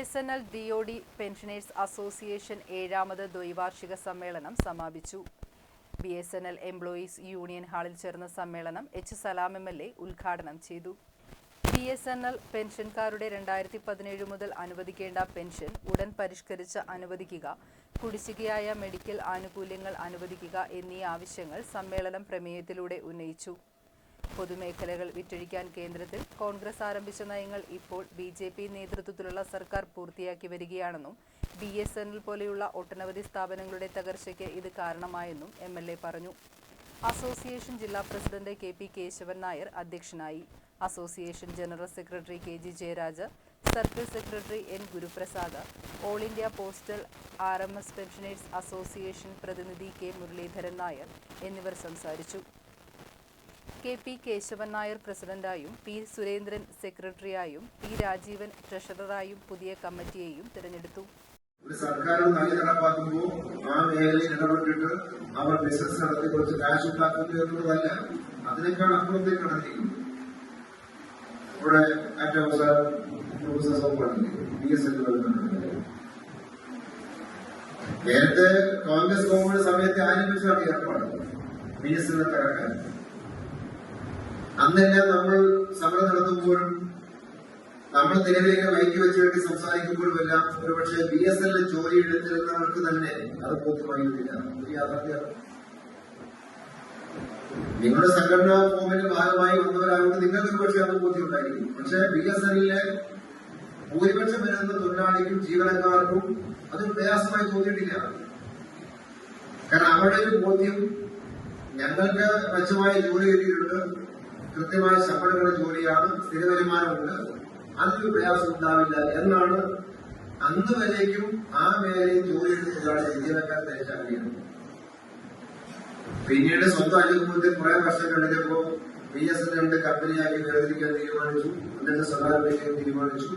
S N L D O D pensioners association ഏഴാമത് ദ്വൈവാർഷിക സമ്മേളനം സമാപിച്ചു. B S N L employees union ഹാളിൽ ചേർന്ന സമ്മേളനം H Salam M L A ഉദ്ഘാടനം ചെയ്തു. ബി എസ് എൻ എൽ പെൻഷൻകാരുടെ രണ്ടായിരത്തി പതിനേഴ് മുതൽ അനുവദിക്കേണ്ട പെൻഷൻ ഉടൻ പരിഷ്കരിച്ച് അനുവദിക്കുക കുടിശ്ശികയായ മെഡിക്കൽ ആനുകൂല്യങ്ങൾ അനുവദിക്കുക എന്നീ ആവശ്യങ്ങൾ സമ്മേളനം പ്രമേയത്തിലൂടെ ഉന്നയിച്ചു. പൊതുമേഖലകൾ വിറ്റഴിക്കാൻ കേന്ദ്രത്തിൽ കോൺഗ്രസ് ആരംഭിച്ച നയങ്ങൾ ഇപ്പോൾ ബി ജെ പി നേതൃത്വത്തിലുള്ള സർക്കാർ പൂർത്തിയാക്കി വരികയാണെന്നും ബി എസ് എൻ എൽ പോലെയുള്ള ഒട്ടനവധി സ്ഥാപനങ്ങളുടെ തകർച്ചയ്ക്ക് ഇത് കാരണമായെന്നും എം എൽ എ പറഞ്ഞു. അസോസിയേഷൻ ജില്ലാ president K P Keshavan Nair അധ്യക്ഷനായി. Association general secretary K G Jayaraj circle secretary N Guruprasad all India postal R M S pensioners association പ്രതിനിധി കെ മുരളീധരൻ നായർ എന്നിവർ സംസാരിച്ചു. കെ പി കേശവൻ നായർ പ്രസിഡന്റായും പി സുരേന്ദ്രൻ സെക്രട്ടറിയായും P Rajeevan ട്രഷററായും പുതിയ കമ്മിറ്റിയെയും തിരഞ്ഞെടുത്തു. ഒരു സർക്കാർ നയം നടപ്പാക്കുമ്പോൾ ആ മേഖലയിൽ ഇടപെട്ടിട്ട് അവർ ബിസിനസ് നടത്തി കുറച്ച് കാശ് ഉണ്ടാക്കുന്നു എന്നുള്ളതല്ല അതിനേക്കാൾ അപ്പുറത്തേക്ക് നീങ്ങുന്നത് ഇവിടെ ഏറ്റവും അവസാനം പ്രൊഫസർ സൗമാണ് ബി എസ് എൻ നേരത്തെ കോൺഗ്രസ് ഗവൺമെന്റ് സമയത്ത് ആരംഭിച്ചാണ് ഏർപ്പാട്. ബി എസ് എൻ തകർക്കാൻ. അന്നെല്ലാം നമ്മൾ സമരം നടത്തുമ്പോഴും നമ്മൾ നിലവിലേക്ക് മയക്കി വെച്ച് വേണ്ടി സംസാരിക്കുമ്പോഴും എല്ലാം ഒരുപക്ഷെ ബി എസ് എൽ ജോലി എടുത്തിരുന്നവർക്ക് തന്നെ അത് യാഥാർത്ഥ്യമാണ് നിങ്ങളുടെ സംഘടനാ ഫോമിന്റെ ഭാഗമായി വന്നവരാകുമ്പോൾ നിങ്ങൾക്ക് പക്ഷേ അത് ബോധ്യമുണ്ടായിരിക്കും പക്ഷെ ബി എസ് എല്ലിലെ ഭൂരിപക്ഷം വരുന്ന തൊഴിലാളിക്കും ജീവനക്കാർക്കും അത് പ്രയാസമായി തോന്നിയിട്ടില്ല. കാരണം അവരുടെ ഒരു ബോധ്യം ഞങ്ങൾക്ക് മെച്ചമായ ജോലി കിട്ടിയിട്ടുണ്ട്. കൃത്യമായ ശമ്പളങ്ങളുടെ ജോലിയാണ് സ്ഥിര വരുമാനമുണ്ട്. അതിലൊരു പ്രയാസം ഉണ്ടാവില്ല. എന്നാണ് അന്ന് വരേക്കും ആ മേഖലയിൽ ജോലി എടുത്തതാണ് ഇന്ത്യക്കാർ ധരിച്ചറിയുന്നത് പിന്നീട് സ്വന്തം അനുഭവത്തിൽ കുറെ വർഷം കഴിഞ്ഞപ്പോ ബി എസ് എൻ രണ്ട് കമ്പനിയാക്കി വേർതിരിക്കാൻ തീരുമാനിച്ചു. എന്നിട്ട് സ്വകാര്യതയ്ക്ക് തീരുമാനിച്ചു.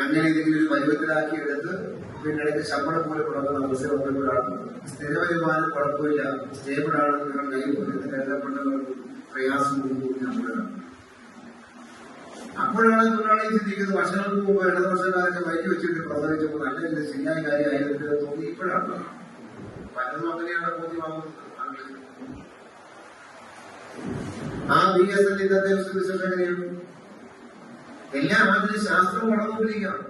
അങ്ങനെ ഇതിനൊരു പരുവത്തിലാക്കി എടുത്ത് പിന്നീട് ശമ്പളം പോലെ കൊടുക്കുന്ന അവസരം വന്നപ്പോഴാണ് സ്ഥിര വരുമാനം കുഴപ്പമില്ല. സ്റ്റേബിൾ ആണ് നിങ്ങൾ കൈ കൊടുത്ത് കരുതപ്പെടുന്നവർക്ക് പ്രയാസം നമ്മളാണ് അപ്പോഴാണ് തൊഴിലാളി ചിന്തിക്കുന്നത് വർഷങ്ങൾക്ക് മുമ്പ് ഇടതുപക്ഷക്കാരൊക്കെ വൈകി വെച്ചിട്ട് പ്രസവിച്ചപ്പോൾ നല്ല ഇത് ശരിയായ കാര്യമായിരുന്നു തോന്നി ഇപ്പോഴാണ് പലതും അങ്ങനെയാണ് ബോധ്യമാകുന്നത്. ആ ബി എസ് എൽ ഇന്നത്തെ വിശേഷം എങ്ങനെയാണ്? എല്ലാം അതിന് ശാസ്ത്രം വളർന്നുകൊണ്ടിരിക്കുകയാണ്.